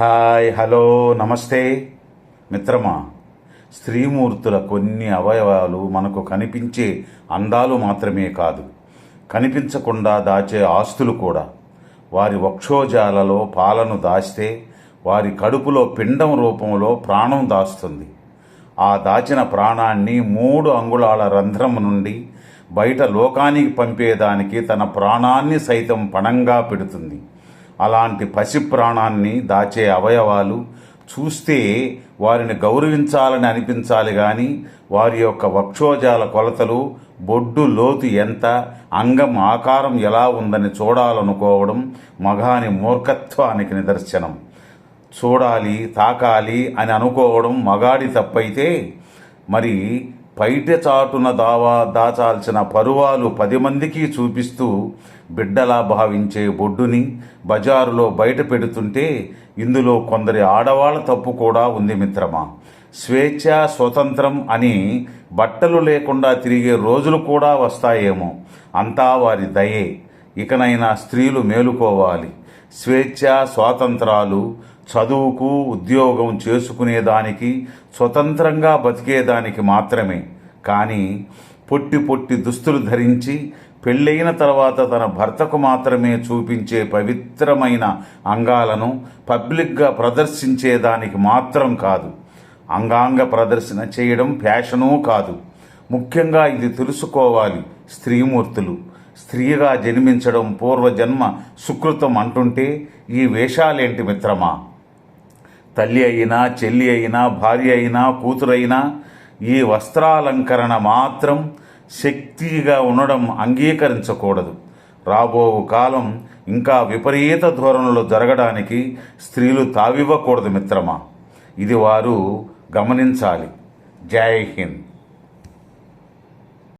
Hi hello నమస్తే. మిత్రమా స్త్రీమూర్తుల కొన్ని అవయవాలు మనకు కనిపించే అందాలు మాత్రమే కాదు. కనిపించకుండా దాచే ఆస్తులు కూడా. వారి వక్షోజాలలో పాలను దాస్తే వారి కడుపులో పిండం రూపంలో ప్రాణం దాస్తుంది. ఆ దాచిన ప్రాణాన్ని మూడు అంగుళాల రంధ్రం నుండి బయట లోకానికి పంపేదానికి తన ప్రాణాన్ని సైతం పణంగా పెడుతుంది. అలాంటి పసి ప్రాణాన్ని దాచే అవయవాలు చూస్తే వారిని గౌరవించాలని అనిపించాలి కానీ వారి యొక్క వక్షోజాల కొలతలు బొడ్డు లోతు ఎంత అంగం ఆకారం ఎలా ఉందని చూడాలనుకోవడం మగాని మూర్ఖత్వానికి నిదర్శనం. చూడాలి తాకాలి అని అనుకోవడం మగాడి తప్పైతే మరి పైట చాటున దావా దాచాల్సిన పరువాలు పది మందికి చూపిస్తూ బిడ్డలా భావించే బొడ్డుని బజారులో బయట పెడుతుంటే ఇందులో కొందరి ఆడవాళ్ళ తప్పు కూడా ఉంది మిత్రమా. స్వేచ్ఛ స్వతంత్రం అని బట్టలు లేకుండా తిరిగే రోజులు కూడా వస్తాయేమో. అంతా వారి దయే. ఇకనైనా స్త్రీలు మేలుకోవాలి. స్వేచ్ఛ స్వాతంత్రాలు చదువుకు ఉద్యోగం చేసుకునేదానికి స్వతంత్రంగా బతికేదానికి మాత్రమే. కానీ పొట్టి పొట్టి దుస్తులు ధరించి పెళ్ళైన తర్వాత తన భర్తకు మాత్రమే చూపించే పవిత్రమైన అంగాలను పబ్లిక్గా ప్రదర్శించేదానికి మాత్రం కాదు. అంగాంగ ప్రదర్శన చేయడం ఫ్యాషను కాదు. ముఖ్యంగా ఇది తెలుసుకోవాలి స్త్రీమూర్తులు. స్త్రీగా జన్మించడం పూర్వజన్మ సుకృతం అంటుంటే ఈ వేషాలేంటి మిత్రమా? తల్లి అయినా చెల్లి అయినా భార్య అయినా కూతురైనా ఈ వస్త్రాలంకరణ మాత్రం శక్తిగా ఉండడం అంగీకరించకూడదు. రాబో కాలం ఇంకా విపరీత ధోరణులు జరగడానికి స్త్రీలు తావివ్వకూడదు మిత్రమా. ఇది వారు గమనించాలి. జై హింద్.